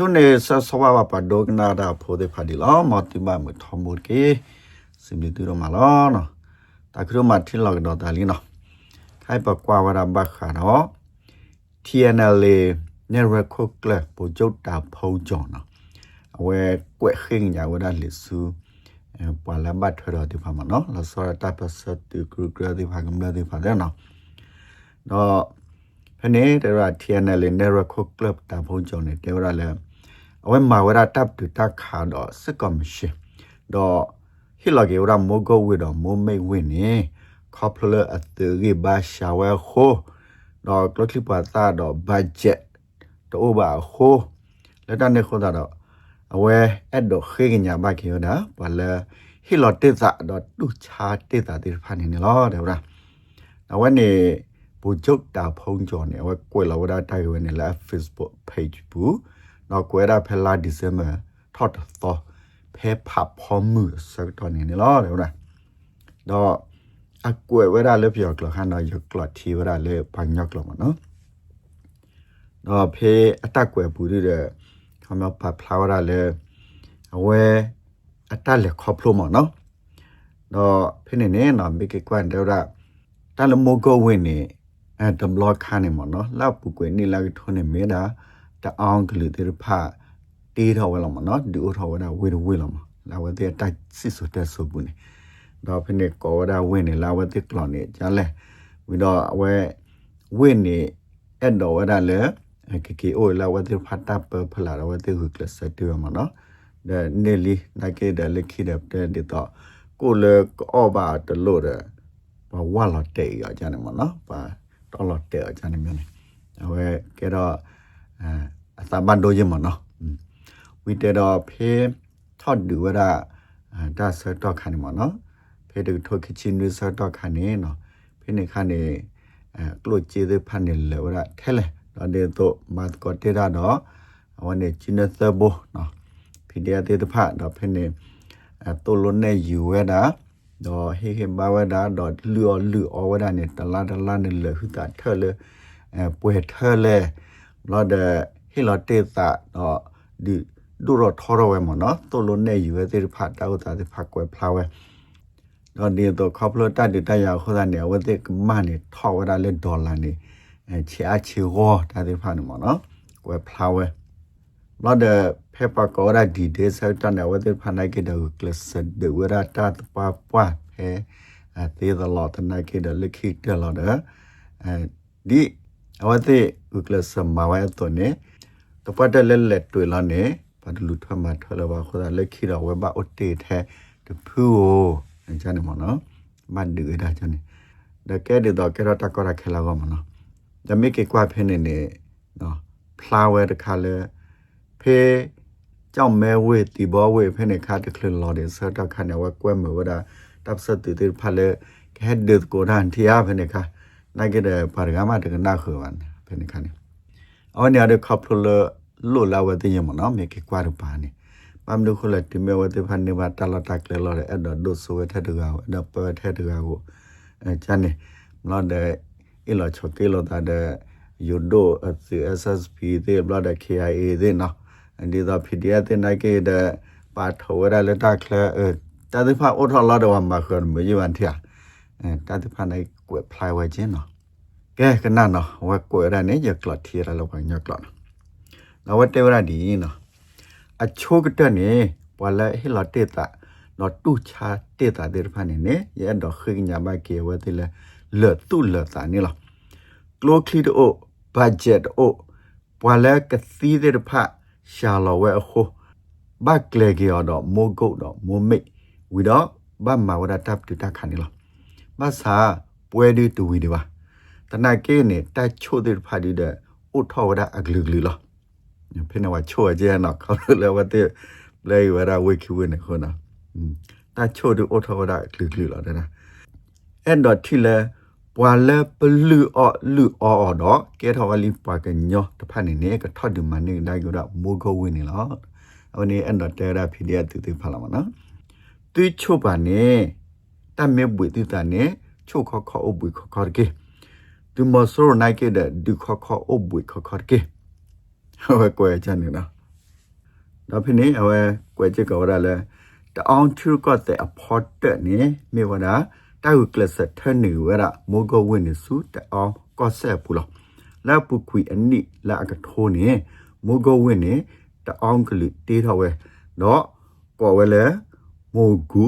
ချုံနေဆဆဝဝပါဒိုကနာဒါဖိုဒေဖာဒီလောမတိမမထမုကေစင်ဒီတူရမလောနော်တာကရမထီလောက်တော့တာလီနော်ခိုင်ပကွာဝရဘခါနော် TNLA နေရခုကလပိုဂျုတ်တာဖုံးကြောနော်အဝဲကွက်ခင်းညာဝဒလစ်ဆူပွာလဘတ်ထရဒီဖာမနော်လဆောရတာပစတူကရကရဒီဖာကမ္လာဒီဖာတဲ့နော်တော့ဖနေတရ TNL နဲ့ရခုကလပ်တာဖုံးကြောနေတေရလဲ အဝဲမာဝရတပ်တူတခါတော့စကမရှိတော့ဟီလကေရမိုဂိုဝီတော့မိုမိတ်ဝင်းနေကော်ပလအတရီဘာရှာဝဲခိုတော့ကလကလပါတာတော့ဘတ်ဂျက်တော့ဘာခိုလက်တနေခိုတာတော့အဝဲအဲ့တော့ခေကညာဘကေရတာဘာလဲဟီလတေဇာတော့တူချာတေဇာတေဖာနေလောတဲ့ဗျာအဝဲနေဘူဂျုတ်တာဖုံးကြော်နေဝဲကွယ်လာဝဒတိုင်ဝဲနေလာ Facebook page ဘူး နော်ကွယ်တာဖလာဒီဇင်ဘာထော့တော့ဖဲဖပ်ဖုံးမှုစတော့နေလောတဲ့ဗျာတော့အကွယ်ဝဲတာလေပြောကလခန္ဓာရကလတီဝဲတာလေပညက်ကလမနော်တော့ဖေးအတက်ကွယ်ဘူးတဲ့ခမပဖလာဝရလေအဝဲအတက်လေခေါပလိုမနော်တော့ဖေးနေနေနော်မိကေကွမ်တဲ့ရာတလမိုကိုဝင်းနေအဲဒဘလခါနေမနော်လောက်ပူကွေနေလာထုံးနေမေတာ တအောင်ကလေးတေဖာတေးထော်ဝဲလောမနော်ဒူထော်ဝဲတာဝေဝေလောမလာဝဲတဲ့တိုက်စစ်ဆိုတဲ့ဆိုဘူးနေတော့ဖိနေကောဝဒါဝင်းနေလာဝဲတဲ့ကလော်နေကြလဲဝီတော့အဝဲဝင်းနေအဲ့တော့ဝဲတာလေကကေအိုလာဝဲတဲ့ဖတ်တပ်ဖလာဝဲတဲ့ဟုကလစတူမနော်တဲ့နေလီနိုင်ကေတဲ့လက်ခိတဲ့တဲ့တော့ကိုလေကောဘာတလို့တဲ့ဘာဝါလာတဲ့ရကြတယ်မနော်ဘာတော်တော်တဲ့ကြတယ်မျိုးနေဟဲ့ကဲတော့ အဲအသာဘန်ဒိုရမနော်ဝီတဲတော့ဖေးထော့ဒူဝရဒါဆတော့ခါနေမနော်ဖေးတူထိုခချင်းရဆတော့ခါနေနော်ဖေးနေခါနေအဲကလို့ကျေးတဲ့ဖန်နေလေဝရထဲလေတော့ဒီတော့မတ်ကောတေရတော့ဝနေချင်းသဘောနော်ဖေးတဲ့တဲ့ဖတ်တော့ဖေးနေအဲတိုလုံးနေယူဝဲတာတော့ဟေဟေဘာဝဒါတော့လူော်လူော်ဝဒါနဲ့တလာတလာနဲ့လေဟူတာထဲလေအဲပွဲထဲလေ လော်ဒဟီလော်တေတာတော့ဒီဒူရထောရဝဲမနော်တိုလုံးနဲ့ယူဝဲတဲ့ဖတ်တောက်တာတဲ့ဖတ်ကွယ်ဖလာဝဲတော့ဒီတော့ခေါပလတတ်တရခေါ်တာနဲ့ဝဲတဲ့ကမနဲ့ထောဝဒါလေဒေါ်လာနဲ့အဲချာချီဟောတာတဲ့ဖတ်နော်ကွယ်ဖလာဝဲလော်ဒဖေပါကောရာဒီဒေဆာတနဝတဲ့ဖနိုင်ကေဒကလစဒဝရတာတပပွားဖဲအသေးသလောတနိုင်ကေဒလခိတလောဒအဲဒီ အဝတဲ့ဥကလစမဝဲတော့နေတပတ်တလက်လက်တွေ့လာနေဘာလူထမထလဘာခဒလက်ခိရဝဘအတေထဲတဖူအချာနေမနော်မတ်ဒူဒါချာနေဒါကဲဒီတော့ကဲရတာကောရခဲလာကမနော်ဒါမိကေကွာဖင်းနေနေနော်ဖလာဝဲတခါလဲဖေးကြောင့်မဲဝေတီဘောဝေဖဲနေခါတခလလော်တဲ့ဆတာခါနေဝကွဲမဝဒတပ်စတူတေဖလေခဲဒတ်ကိုဒန်တီယာဖဲနေခါ နိုင်ကြတဲ့ပါရဂမတကနာခွန်ဖဲနေခါနေအော်နေရတဲ့ကပ်လလိုလာဝတဲ့ယမနော်မေကေကွာရပါနေပမ်ဒုခလတိမေဝတဲ့ဖန်နေပါတလာတက်လေလော်တဲ့အဲ့တော့ဒုဆိုဝတဲ့တကောအဲ့တော့ပဝတဲ့တကောကိုအဲချန်နေမလို့တဲ့အီလောချောကေလောတာတဲ့ယူဒို SSP တဲ့ဘလာတဲ့ KIA တဲ့နော်ဒီတော့ PDF တဲ့နိုင်ကေတဲ့ပါထောရလက်တက်လေအဲတာဒီဖာအော်ထော်လာတော့မှာခွန်မယဝန်ထ ရအဲတာဒီဖာနိုင်ကွယ်ဖလိုက်ဝဲချင်းနော်ကဲကနနော်ဝဲကွယ်ရနေရကလတ်ထီရလောက်ညကလနော်ဝဲတေဝရဒီနော်အချိုးကတဲ့နေပွာလဲဟီလာတေတာနော်တူချာတေတာဒီဖာနေနေရတော့ခိညာမကေဝဲတိလေလေတူလေတာနေလားကလိုခလီတိုဘတ်ဂျက်အိုပွာလဲကသီးတဲ့ဖာရှာလောဝဲအခုဘတ်ကလေကီအော်တော့မိုးကုတ်တော့မိုးမိတ်ဝီတော့ဘတ်မာဝဒတပ်တူတက်ခါနေလား မဆာပွဲဒီတူဝီဒီပါတနကေနေတက်ချိုတဲ့ဖာဒီတဲ့အုထောဝဒအဂလူဂလူလားဖိနဝချိုအကျဲနော်ခေါ်လို့ဝတဲ့လေဝရဝေခိဝနေခုနာတက်ချိုတဲ့အုထောဝဒအဂလူဂလူလားတဲ့နာအဲ့တော့ထီလဲပွာလဲပလူအော်လူအော်တော့ကဲထော်ကလေးပွာကညောတဖက်နေနေကထော်ဒီမနေနိုင်ကြတော့မိုးကိုဝင်နေလားအဝနေအန်တော့တဲရာဖီဒီယတူတူဖလာမနော်တွေးချုပ်ပါနဲ့ တမဲဘွေတူတာနဲ့ချုပ်ခခအဘွေခခကေဒီမဆိုးနိုင်ကေတဲ့ဒီခခအဘွေခခကေဟောကွယ်ချန်နေနော်တော့ဖိနေအဝဲကွယ်ချက်ကဝရလဲတအောင်ထူကတဲ့အဖို့တက်နေမြေဝဒတာဟုကလစထနေဝရမောဂဝင်းနေစုတအောင်ကောဆက်ပူလောလာပုခွေအနိလာကထိုးနေမောဂဝင်းနေတအောင်ကလေးတေးထော်ဝဲတော့ကောဝဲလဲမိုဂူ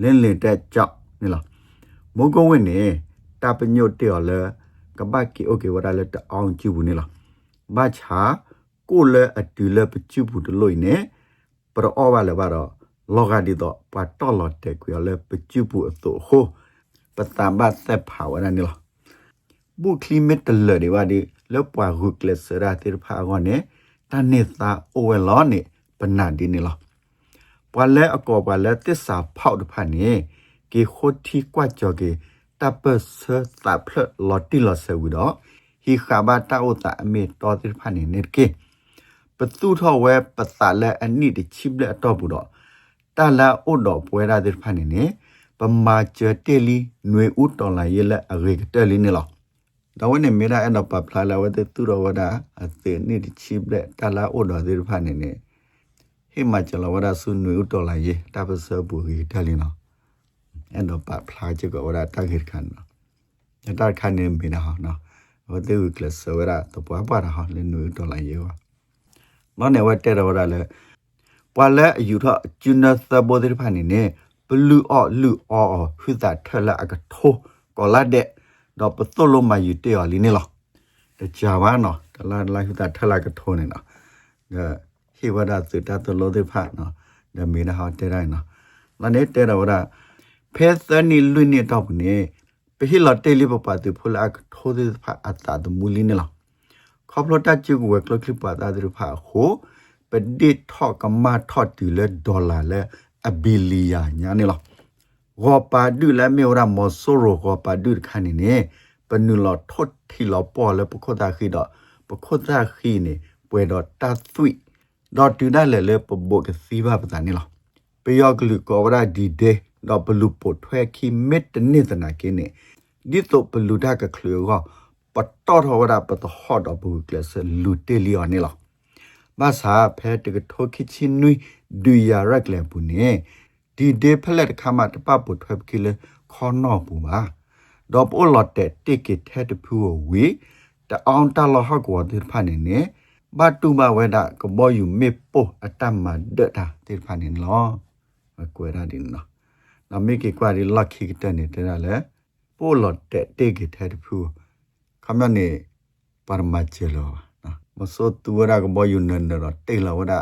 လင်းလင်းတက်ကြောက် နေလားမောဂဝင်းနေတာပညို့တေော်လဲကပတ်ကီโอเคဝရလဲတအောင်ကြည့်ဘူးနေလားဘာချာကိုလဲအတူလဲပချူဘူးတလို့နေပရောပါလဲပါတော့လောကဒီတော့ပတ်တော်လတဲ့ကွေလဲပချူဘူးအတော့ဟိုပတမ်ဘတ်သက်ပါဝရနေလားဘူကလီမက်တလတွေပါဒီလောပွားဟုကလစရာတိဖာကောနေတနိသာအိုဝဲလောနေပနာဒီနေလားပွာလဲအကောပွာလဲတစ္ဆာဖောက်တဖာနေ ကေခိုတီကွာကြောကေတပ်ပစတာဖလလော်တီလော်ဆဝီတော့ဟီခါဘာတာအိုတာအမေတော်တိဖာနေနေကေပတူထောဝဲပတလဲအနိတချိပလက်တော့ဘူးတော့တလာအိုတော့ပွဲရတဲ့ဖာနေနေပမာချတေလီနွေဥတော်လာရဲလက်အရေကတဲလီနေလောဒါဝနေမေရာအဲ့တော့ပပလာလာဝတဲ့သူတော်ဝဒအသေးနိတချိပလက်တလာအိုတော့တဲ့ဖာနေနေဟိမချလဝဒဆုနွေဥတော်လာရဲတပစဘူရီတဲလီနော် အဲ့တော့ပပလာချကဝဒတခိခန်နော်တခန်နေမေနာဟောနော်ဝတဲ့ဝကလစဝရတပွားပါတာဟောလေနွေဥတော်လာရဲဝနော်နေဝတဲ့တော်ဝဒလည်းပွာလဲအယူထကျွနသဘောတဲ့ဖာနေနေဘလူအော့လူအော်ဟွသာထလာအကထိုကောလာတဲ့တော့ပသွလုံးမယူတဲ့ော်လီနေလောတကြပါနော်တလာလာဟွသာထလာကထိုနေနော်ဒါဟိဝဒသတတလို့တဲ့ဖာနော်ဒါမင်းဟာတဲ့တိုင်းနော်လနေတဲ့တော့ဝဒ ဖဲသနီလွနေတော့နေပဟိလတေလီပပတိဖလာကထိုတဲ့ဖာအတာဒမူလီနေလောခေါပလတာချူဝကလကလပတာတဲ့ဖာဟိုပဒီထောကမထောတီလေဒေါ်လာလေအဘီလီယာညာနေလားဂောပါဒူလဲမေရမောဆိုရိုဂောပါဒူခါနေနေပနူလထွတ်ထီလပေါ်လေပခိုတာခိတော့ပခိုတာခိနေပွဲတော့တသွိတော့တူဒါလဲလေပဘကစီဘာပတာနေလားပယောကလူကောဝရာဒီဒေ တော့ဘလူပိုထွဲခိမစ်တနိတနာကိနေဒီတော့ဘလူဒါကခလူကပတော်တော်ဝရပတဟော့တော့ဘူးကလစလူတေလီယောနေလားဘာသာဖဲတကထိုခိချင်းနွိဒူယာရက်လေပူနေဒီဒေဖလက်ခမတပပုထွဲကိလေခေါနောပူပါဒေါပအိုလတ်တဲ့တိကစ်ထဲတဖူဝေတအောင်တလဟကောတိဖာနေနေဘတ်တူမဝဲတာကဘောယူမေပိုအတမဒတာတိဖာနေလောကွယ်ရ din နော် နမေကေကွာဒီလက်ခိကတဲ့နေတဲ့လေပိုလတ်တဲ့တိကစ်ထဲတဖူခမနေပရမချေလောမစောတူရကဘောယူနန်ရတေလာဝဒ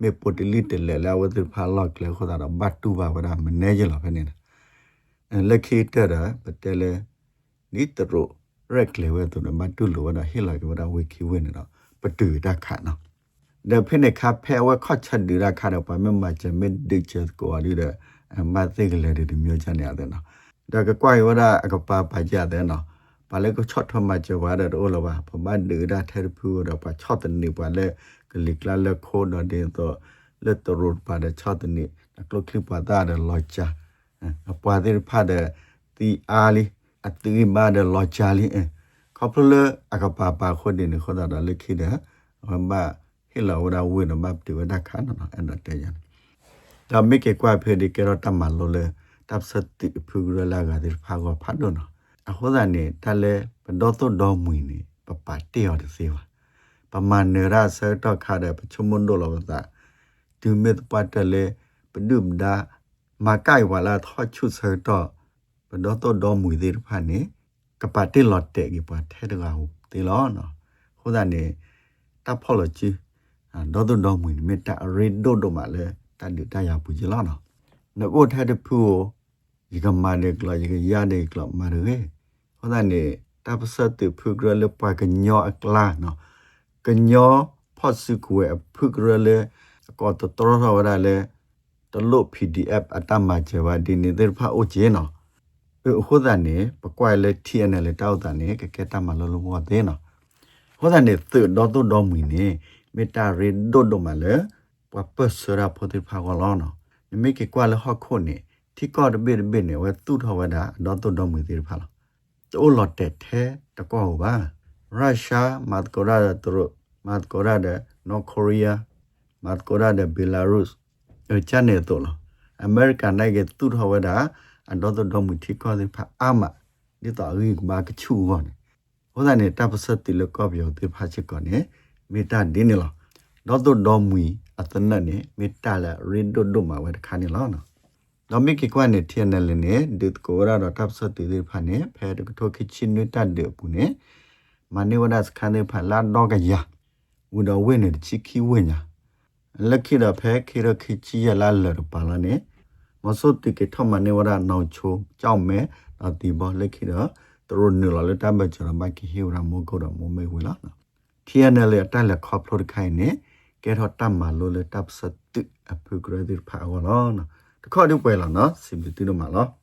မေပိုတလီတလေလာဝဒဖာလောက်ကလေခေါ်တာဘတ်တူပါဝဒမနေကြလာဖနေလက်ခိတရပတဲလေနိတရရက်လေဝဲတူနဘတ်တူလောဝဒဟီလာကဝဒဝေခီဝဲနေတော့ပတူတခါနော်ဒါဖိနေခါဖဲဝခော့ချက်ဒီရခါတော့ပမမချမေဒိချက်ကိုအရီတဲ့ အမသိကလေးဒီမျိုးချနေရတယ်နော်ဒါကကွာဝဒအကပါပါကြတယ်နော်ပါလေကိုချော့ထမကြဝါတဲ့အိုလဘာပမဒူဒါထဲဖူတော့ပါချော့တနေပါလေကလိကလာလေခိုးတော့တဲ့တော့လက်တရပါတဲ့ချော့တနေကလကလိပါတာတဲ့လောချာအပွားတဲ့ဖာတဲ့တီအာလီအတီမာတဲ့လောချာလီခေါပလအကပါပါခိုးတဲ့ခိုးတာလက်ခိတဲ့ဘာဟီလာဝဒဝင်းမပ်တီဝဒခါနော်အဲ့တော့တဲ့ရ ဒါမိကေကွာဖေဒီကေရတမလောလေတပ်စတိဖူရလာကတဲ့ဖာကဖတ်တော့နော်အဟောဒနေတလဲပဒေါ်တော့ဒေါ်မွေနေပပတေော်တစေပါပမာနရဆတော့ခါတဲ့ပချုံမွန်ဒိုလောတာဒီမေတပတ်တလဲပဒုမဒါမကိုက်ဝလာထောချုဆတော့ပဒေါ်တော့ဒေါ်မွေသေးဖာနေကပတေလော်တဲ့ကပထဲတကားတေလောနော်ဟောဒနေတပ်ဖော်လို့ကြီးဒေါ်တော့ဒေါ်မွေမေတ္တာရေဒိုဒိုမလဲ တန်ဒီတရပူကြလားနော်နကိုထဲတဖူဒီကမာနေကလာဒီကရတဲ့ကလာမာရဲဟောတဲ့နေတာပစတ်တဖုဂရလပကညောအကလာနော်ကညောဖော့စုကွယ်ဖုဂရလေကောတတော်ရဝရလေတလို့ PDF အတမချေဝဒီနေတဲ့ဖာအိုချေနော်ဟိုတဲ့နေပကွိုင်လေ TNL တောက်တဲ့နေကကတမလလုံးမောသေးနော်ဟိုတဲ့နေသတော်တော်တော်မီနေမေတာရေဒိုဒိုမလေ ပပစရာဖိုတိဖာကလောနောယမိကေကွာလဟခုန်နေတိကောတဘေဘေနေဝဲသူထဝဒဒေါ်တုဒေါ်မူတိဖာလောတိုလော့တက်ထဲတကောပါရုရှားမတ်ကိုရာတူရမတ်ကိုရာဒနော့ကိုရီးယားမတ်ကိုရာဒဘီလာရုစ်အချန်နေတိုလောအမေရိကန်နိုင်ငံသူထဝဒအဒေါ်တုဒေါ်မူတိကောတိဖာအာမဒီတော်ရီမာကချူဝနေဟိုဇာနေတပ်စက်တိလကောပြောတိဖာချစ်ကောနေမေတာဒင်းနေလော ဒေါ်တော်မူအတနနဲ့မေတာလာရင်ဒိုဒိုမှာဝဲတခါနေလားနော်တော့မိကကွနဲ့ထင်းနယ်လည်းနဲ့ဒီကိုရတော့တပ်စတီဒီဖာနေဖဲတကထိုခချင်းနတတ်တဲ့ပူနေမနေဝဒစခန်းနေဖာလာတော့ကရဝဒဝင်းနေချီခီဝင်းညာလက်ခိရဖဲခိရခီချီရလာလရပါလာနေမဆုတ်တိကထမနေဝဒနောင်ချိုကြောက်မဲအတီဘောလက်ခိရသူတို့နေလာလက်တမ်းပဲကျွန်တော်မကီဟီဝရမောကောတော့မမေဝလာထီယနယ်လေတက်လက်ခေါပလို့ခိုင်နေ ကဲတော့တတ်မှလို့လေတပ်စတိအပုဂရဒီဖာဝလာနော်တခေါ်ဒီပွဲလာနော်စင်ပြီးတူမှာလား